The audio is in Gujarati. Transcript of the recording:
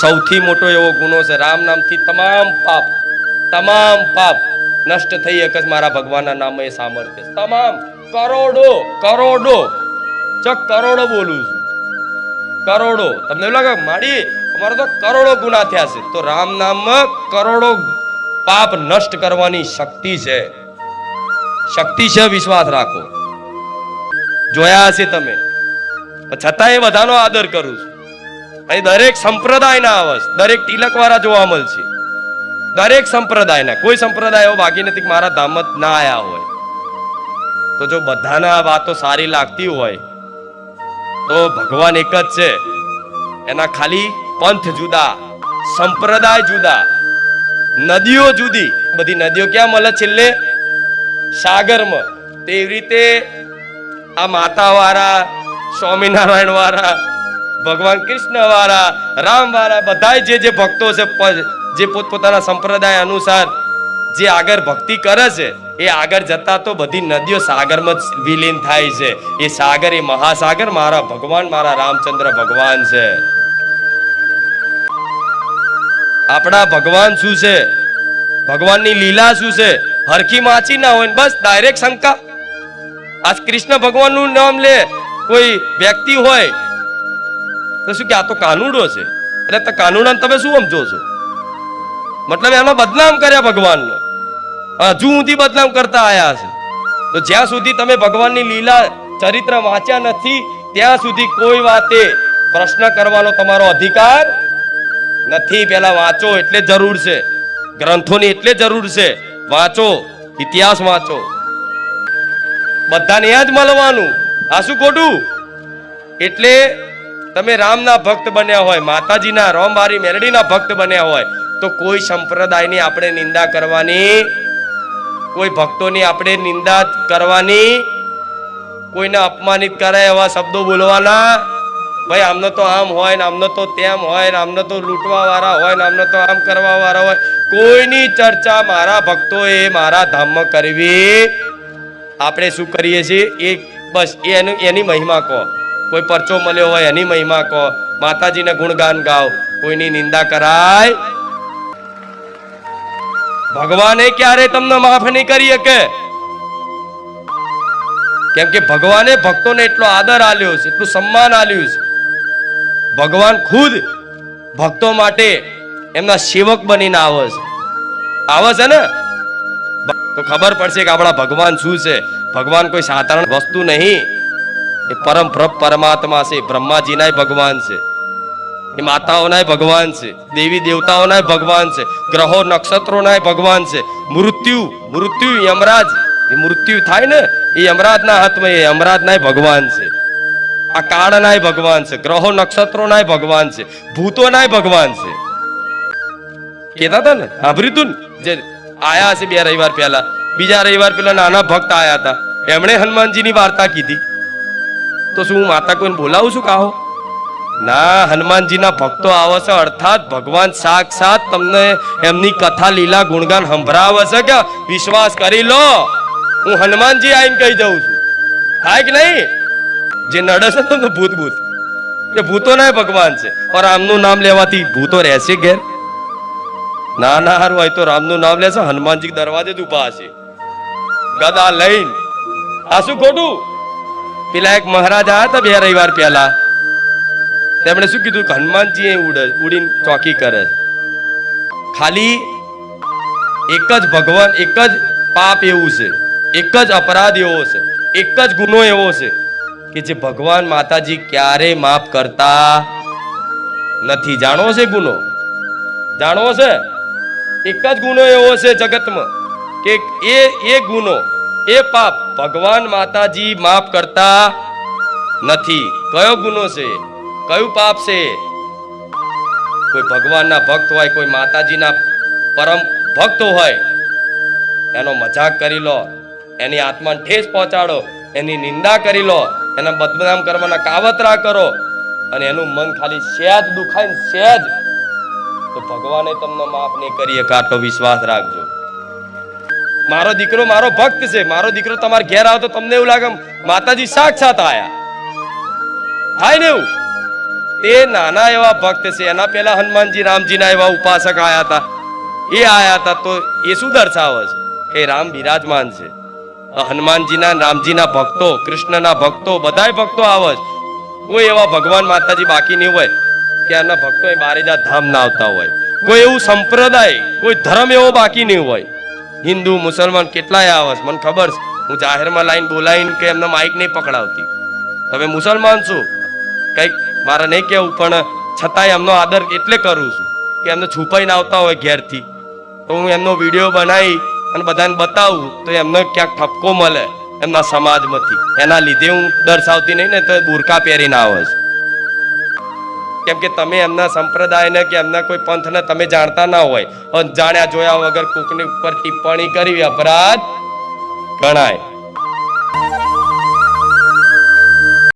સૌથી મોટો એવો ગુનો છે. રામ નામથી તમામ પાપ તમામ પાપ નષ્ટ થઈ એક જ મારા ભગવાનના નામે સામર્થ્ય. તમામ કરોડો કરોડો, ચક કરોડો બોલું છું. કરોડો. તમને એવું લાગે માડી, અમારો તો કરોડો ગુના થયા છે. તો રામ નામમાં કરોડો પાપ નષ્ટ કરવાની શક્તિ છે. શક્તિ છે, વિશ્વાસ રાખો. જોયા હશે તમે. છતાં એ બધાનો આદર કરું છું. અહીં દરેક સંપ્રદાયના આવસ દરેક તિલકવાળા જોવા મળશે. દરેક સંપ્રદાયના, કોઈ સંપ્રદાય એવો બાકી નથી મારા ધામ જ ના આયા હોય. તો જો બધાના વાતો સારી લાગતી હોય, તો ભગવાન એક જ છે. એના ખાલી પંથ જુદા, સંપ્રદાય જુદા, નદીઓ જુદી. બધી નદીઓ ક્યાં મળે છેલ્લે? સાગરમાં. તેવી રીતે આ માતા વાળા સ્વામિનારાયણ વાળા ભગવાન કૃષ્ણ વાળા રામ વાળા બધા જે જે ભક્તો છે જે પોતપોતાના સંપ્રદાય અનુસાર જે આગળ ભક્તિ કરે છે, એ આગળ જતા તો બધી નદીઓ સાગરમાં જ વિલીન થાય છે. એ સાગર, એ મહાસાગર મારા ભગવાન, મારા રામચંદ્ર ભગવાન છે. આપણા ભગવાન શું છે? ભગવાનની લીલા શું છે? હરખી માછી ના હોય બસ ડાયરેક્ટ શંકા. આ કૃષ્ણ ભગવાનનું નામ લે. કોઈ વ્યક્તિ હોય તો શું કે આ તો કાનુડો છે? એટલે તો કાનુડાને તમે શું સમજો છો મતલબ એમાં બદનામ કર્યા ભગવાનનો. હજુ સુધી બદનામ કરતા આયા છે. તો જ્યાં સુધી તમે ભગવાનની લીલા ચરિત્ર વાંચ્યા નથી, ત્યાં સુધી કોઈ વાતે પ્રશ્ન કરવાનો તમારો અધિકાર નથી. પેલા વાંચો, એટલે જરૂર છે. ગ્રંથોની એટલે જરૂર છે. વાંચો, ઇતિહાસ વાંચો. બધાને જ મળવાનું. આ શું ખોટું? એટલે તમે રામના ભક્ત બન્યા હોય, માતાજીના રોમવારી મેલડીના ભક્ત બન્યા હોય, તો કોઈ સંપ્રદાયની આપણે નિંદા કરવાની, કોઈ ભક્તોની આપણે નિંદા કરવાની, કોઈને અપમાનિત કરે એવા શબ્દો બોલવાના? ભાઈ, આમને તો આમ હોય ને આમને તો તેમ હોય ને આમને તો લૂંટવા વાળા હોય ને આમને તો આમ કરવા વાળા હોય. કોઈની ચર્ચા મારા ભક્તોએ મારા ધામમાં કરવી? આપણે શું કરીએ છીએ? એ બસ, એનું, એની મહિમા કહો. કોઈ પરચો મળ્યો હોય એની મહિમા કહો. માતાજીને ગુણગાન ગાઓ. કોઈની નિંદા કરાય? ભગવાને ક્યારે તમને માફ નહીં કરી શકે? કેમ કે ભગવાને ભક્તોને એટલો આદર આલ્યો છે, એટલું સન્માન આલ્યું છે. ભગવાન ખુદ ભક્તો માટે એમના સેવક બનીને આવે છે. આવે છે ને? તો ખબર પડશે કે આપણા ભગવાન શું છે. ભગવાન કોઈ સાધારણ વસ્તુ નહીં. એ પરમ પરમાત્મા છે, બ્રહ્માજીનાય ભગવાન છે. એ માતાઓનાય ભગવાન છે, દેવી દેવતાઓનાય ભગવાન છે, ગ્રહો નક્ષત્રોનાય ભગવાન છે. મૃત્યુ મૃત્યુ યમરાજ. મૃત્યુ થાય ને, એ યમરાજના હાથમાં એ યમરાજનાય ભગવાન છે. આ કાળનાય ભગવાન છે, ગ્રહો નક્ષત્રોનાય ભગવાન છે, ભૂતોનાય ભગવાન છે. કેતા હતા ને, સાંભળ્યું તું ને? જે આયા હશે બે રવિવાર પહેલા, બીજા રવિવાર પહેલા નાના ભક્ત આયા હતા. એમણે હનુમાનજીની વાર્તા કીધી. તો શું માતા કોઈને બોલાવું છું કાહો? ના, હનુમાનજીના ભક્તો આવે છે, અર્થાત ભગવાન સાક્ષાત તમને એમની કથા, લીલા ગુણગાન સંભળાવે છે કે વિશ્વાસ કરી લો. હું હનુમાનજી આવીને કહી દઉં છું. થાય કે નહીં? જે નડે છે તમને ભૂત ભૂત એ ભૂતો ના ભગવાન છે. પણ રામનું નામ લેવાથી ભૂતો રહેશે ઘેર? ના ના, હારું હોય તો રામનું નામ લેશે હનુમાનજી દરવાજે જ ઊભા હશે. ગદા લઈને. આ શું ખોટું? પેલા એક મહારાજ હતા બે રવિવાર પહેલા. તેમણે શું કીધું? કે હનુમાનજી ઉડે, ઉડીને ચોકી કરે. ખાલી એક જ ભગવાન, એક જ પાપ એવું છે. એક જ અપરાધ એવો છે. એક જ ગુનો એવો છે કે જે ભગવાન માતાજી ક્યારે માફ કરતા નથી. જાણો છે ગુનો? જાણવો છે? એક જ ગુનો એવો છે જગતમાં કે એ એ ગુનો એ પાપ ભગવાન માતાજી માફ કરતા નથી. કયો ગુનો છે? કયું પાપ છે? કોઈ ભગવાનના ભક્ત હોય, કોઈ માતાજીના પરમ ભક્ત હોય, એનો મજાક કરી લો, એની આત્માને ઠેસ પહોંચાડો, એની નિંદા કરી લો, એના બદનામ કરવાના કાવતરા કરો અને એનું મન ખાલી સહેજ દુખાય સહેજ. તો ભગવાને તમને માફ નહીં કરીએ આટલો વિશ્વાસ રાખજો. મારો દીકરો મારો ભક્ત છે. મારો દીકરો તમારે ઘેર આવે તો તમને એવું લાગે માતાજી સાક્ષાત આયા. થાય ને એવું? તે નાના એવા ભક્ત છે. એના પહેલા હનુમાનજી, રામજીના એવા ઉપાસક આયા હતા. એ આયા હતા તો એ શું દર્શાવે છે? કે રામ બિરાજમાન છે. હનુમાનજીના રામજીના ભક્તો, કૃષ્ણના ભક્તો, બધાય ભક્તો આવે છે. કોઈ એવા ભગવાન માતાજી બાકી નહીં હોય. કે એના ભક્તો એ બારેજા ધામ ના આવતા હોય. કોઈ એવું સંપ્રદાય, કોઈ ધર્મ એવો બાકી નહીં હોય. હિન્દુ, મુસલમાન કેટલાય આવશ મને ખબર છે. હું જાહેરમાં લાઈન બોલાવીને કે એમને માઇક નહીં પકડાવતી. તમે મુસલમાન છો. કંઈક મારે નહીં કેવું પણ છતાંય એમનો આદર એટલે કરું છું કે એમને છુપાઈને આવતા હોય ઘેરથી. તો હું એમનો વીડિયો બનાવી અને બધાને બતાવું, તો એમને ક્યાંક ઠપકો મળે એમના સમાજમાંથી. એના લીધે હું દર્શાવતી નહીં ને તો બુરકા પહેરીને આવે છે. કેમ કે તમે એમના સંપ્રદાયને કે એમના કોઈ પંથને તમે જાણતા ના હોય. જાણ્યા જોયા વગર કોકની ઉપર ટિપ્પણી કરવી અપરાધ ગણાય.